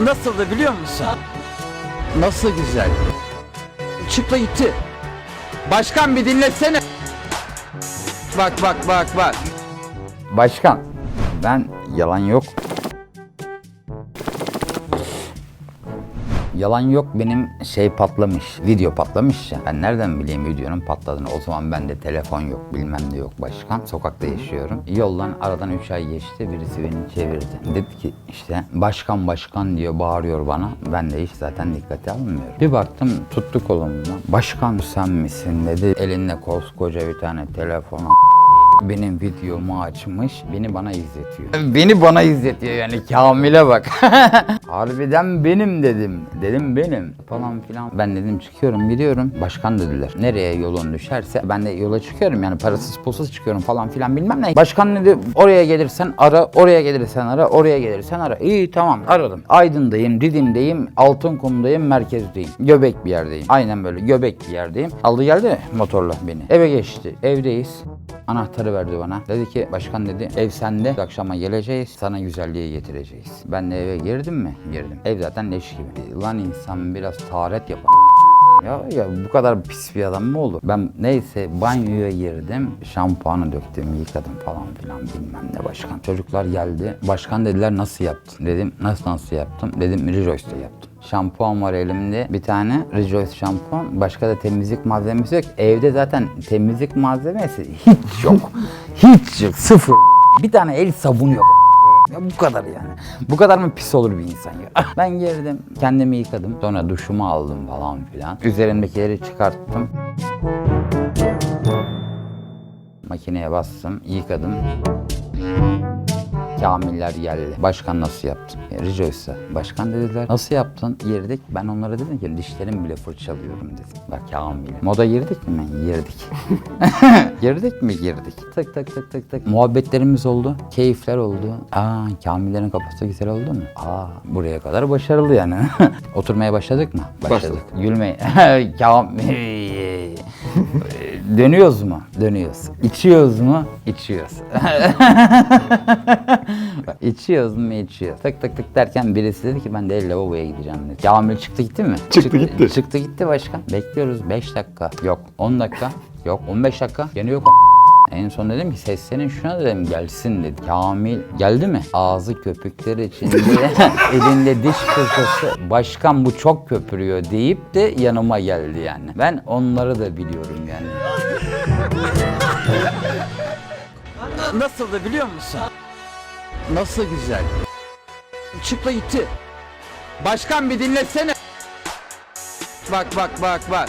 Nasıldı biliyor musun? Nasıl güzel. Çıktı gitti. Başkan bir dinlesene. Bak bak bak bak. Başkan ben yalan yok. Yalan yok benim şey patlamış, video patlamış ya. Ben nereden bileyim videonun patladığını? O zaman bende telefon yok, bilmem ne yok başkan. Sokakta yaşıyorum. Yoldan aradan 3 ay geçti, birisi beni çevirdi. Dedi ki işte başkan başkan diyor, bağırıyor bana. Ben de hiç zaten dikkate almıyorum. Bir baktım tuttu kolumdan. Başkan sen misin dedi. Elinde koskoca bir tane telefon benim videomu açmış, beni bana izletiyor. Beni bana izletiyor yani Kamil'e bak. Harbiden benim dedim. Dedim benim falan filan. Ben dedim çıkıyorum gidiyorum. Başkan dediler. Nereye yolun düşerse ben de yola çıkıyorum yani parasız pulsuz çıkıyorum falan filan bilmem ne. Başkan dedi oraya gelirsen ara, oraya gelirsen ara, oraya gelirsen ara. İyi tamam aradım. Aydın'dayım, Didim'deyim, Altınkum'dayım, merkezdeyim. Göbek bir yerdeyim. Aynen böyle göbek bir yerdeyim. Aldı geldi motorla beni. Eve geçti. Evdeyiz. Anahtarı verdi bana. Dedi ki başkan dedi ev sende. Akşama geleceğiz. Sana güzelliği getireceğiz. Ben de eve girdim mi? Girdim. Ev zaten leş gibi. Lan insan biraz taharet yapar. Ya, ya bu kadar pis bir adam mı olur? Ben neyse banyoya girdim, şampuanı döktüm, yıkadım falan filan bilmem ne başkan. Çocuklar geldi. Başkan dediler nasıl yaptın? Dedim nasıl nasıl yaptım? Dedim Rejoice'da yaptım. Şampuan var elimde. Bir tane Rejoice şampuan. Başka da temizlik malzemesi yok. Evde zaten temizlik malzemesi hiç yok. hiç yok. Sıfır. Bir tane el sabunu yok. Ya bu kadar yani. Bu kadar mı pis olur bir insan ya? Ben girdim, kendimi yıkadım. Sonra duşumu aldım falan filan. Üzerimdekileri çıkarttım. Makineye bastım, yıkadım. Kamiller geldi. Başkan nasıl yaptın? Ya, Rejoice'a. Başkan dediler nasıl yaptın? Girdik. Ben onlara dedim ki dişlerim bile fırçalıyorum dedim. Bak Kamil. Moda girdik mi? Girdik. girdik mi? Girdik. Tık tık tık tık tık. Muhabbetlerimiz oldu. Keyifler oldu. Aa Kamillerin kafası güzel oldu mu? Aa buraya kadar başarılı yani. Oturmaya başladık mı? Başladık. Gülmeyi. Kamil. Dönüyoruz mu? Dönüyoruz. İçiyoruz mu? İçiyoruz. Bak, İçiyoruz mu? İçiyoruz. Tık tık tık derken birisi dedi ki ben de el lavaboya gideceğim dedi. Kamil çıktı gitti mi? Çıktı gitti. Çıktı gitti başkan. Bekliyoruz 5 dakika. Yok 10 dakika. Yok 15 dakika. Gene yok en son dedim ki seslenin şuna dedim gelsin dedi. Kamil geldi mi? Ağzı köpükler içinde elinde diş fırçası. Başkan bu çok köpürüyor deyip de yanıma geldi yani. Ben onları da biliyorum yani. Nasıldı biliyor musun? Nasıl güzel. Çıktı gitti. Başkan bir dinlesene. Bak bak bak bak.